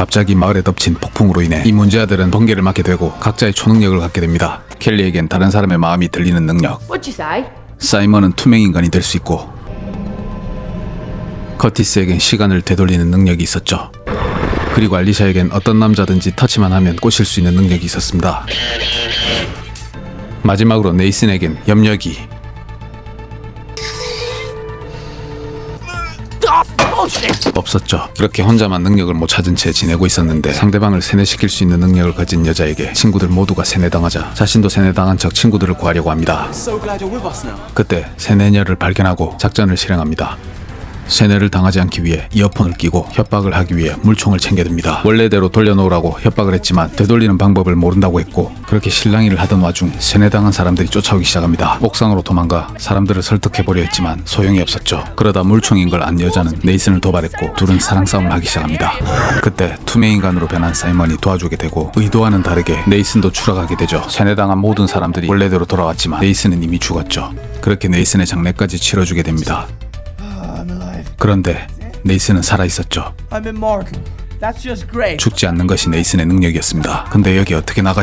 갑자기 마을에 덮친 폭풍으로 인해 이 문제아들은 번개를 맞게 되고 각자의 초능력을 갖게 됩니다. 켈리에겐 다른 사람의 마음이 들리는 능력? 사이먼은 투명 인간이 될 수 있고 커티스에겐 시간을 되돌리는 능력이 있었죠. 그리고 알리샤에겐 어떤 남자든지 터치만 하면 꼬실 수 있는 능력이 있었습니다. 마지막으로 네이슨에겐 염력이 없었죠. 그렇게 혼자만 능력을 못 찾은 채 지내고 있었는데 상대방을 세뇌시킬 수 있는 능력을 가진 여자에게 친구들 모두가 세뇌당하자 자신도 세뇌당한 척 친구들을 구하려고 합니다. 그때 세뇌녀를 발견하고 작전을 실행합니다. 세뇌를 당하지 않기 위해 이어폰을 끼고 협박을 하기 위해 물총을 챙겨듭니다. 원래대로 돌려놓으라고 협박을 했지만 되돌리는 방법을 모른다고 했고 그렇게 실랑이를 하던 와중 세뇌당한 사람들이 쫓아오기 시작합니다. 옥상으로 도망가 사람들을 설득해보려 했지만 소용이 없었죠. 그러다 물총인 걸 안 여자는 네이슨을 도발했고 둘은 사랑 싸움을 하기 시작합니다. 그때 투명 인간으로 변한 사이먼이 도와주게 되고 의도와는 다르게 네이슨도 추락하게 되죠. 세뇌당한 모든 사람들이 원래대로 돌아왔지만 네이슨은 이미 죽었죠. 그렇게 네이슨의 장례까지 치러주게 됩니다. 그런데 네이슨은 살아 있었죠. I'm in Mark. That's just great. 죽지 않는 것이 네이슨의 능력이었습니다. 근데 여기 어떻게 나가?